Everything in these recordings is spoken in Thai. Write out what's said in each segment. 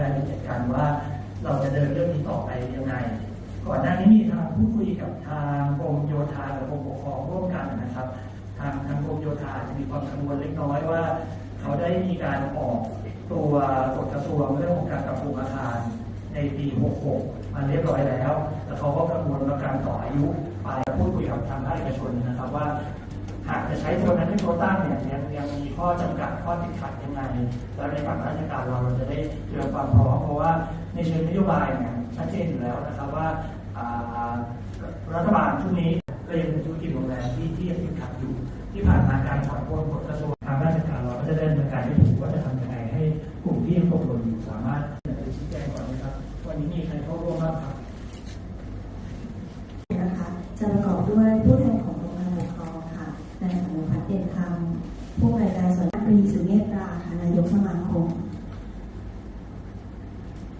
รายละเอียดกันว่า เราจะเดินเรื่องนี้ต่อไปยังไง ก่อนหน้านี้มีทางพูดคุยกับทางกรมโยธากับกรมปกครองร่วมกันนะครับ ทางทางกรมโยธาจะมีความกังวลเล็กน้อยว่า เขาได้มีการออกตัวกฎกระทรวงเรื่องของการปรับปรุงอาคารในปี 66มาเรียบร้อยแล้ว แต่เขาก็กังวลว่าการต่ออายุไปพูดคุยกับทางภาคเอกชนนะครับว่า หากจะใช้ตัวนั้นเป็นตัวตั้งเนี่ย ข้อจำกัดข้อติดขัดยังไง แล้วในฝั่งราชการเราเราจะได้เตรียมความพร้อมเพราะว่าในเชิงนโยบายเนี่ยชัดเจนอยู่แล้วนะครับว่ารัฐบาลชุดนี้ก็ยังเป็นธุรกิจโรงแรมที่ที่ยังติดขัดอยู่ ที่ผ่านมาการผ่อนปลนกฎกระทรวงทางราชการเราก็จะได้ดำเนินการให้ถูกว่าจะทำยังไงให้กลุ่มที่ยังตกหล่นอยู่สามารถไปชี้แจงก่อนนะครับวันนี้มีใครเข้าร่วมบ้างครับ นะคะจะประกอบด้วยผู้แทนของโรงงานปกครองค่ะนายอนุพัฒน์ เด่นคำผู้อำนวยการส่วนปรีสุเมตราค่ะนายกสมาคม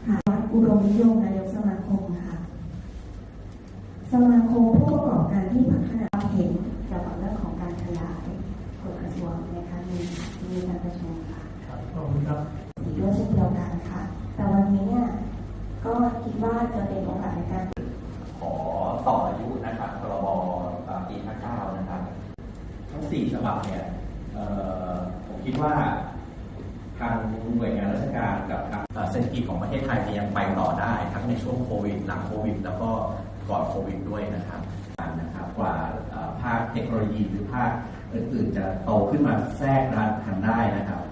ค่ะวัดอุดมนิยมนายกสมาคมค่ะ สมาคมผู้ประกอบการที่พัฒนาเห็นเกี่ยวกับเรื่องของการขยายกฎกระทรวงนะคะมีมีการประชุมค่ะครับขอบคุณครับสีด้วยเช่นเดียวกันค่ะ แต่วันนี้เนี่ยก็คิดว่าจะเป็นโอกาสในการขอต่ออายุนะครับพรบอ่าปี59นะครับ ทั้ง4ฉบับเนี่ยผมคิดว่าทางหน่วยงานราชการกับทางเศรษฐกิจของประเทศไทยจะยังไปต่อได้ ทั้งในช่วงโควิดหลังโควิด แล้วก็ก่อนโควิดด้วยนะครับนะครับกว่าภาคเทคโนโลยีหรือภาคอื่นๆจะโตขึ้นมาแทรกทันได้นะครับ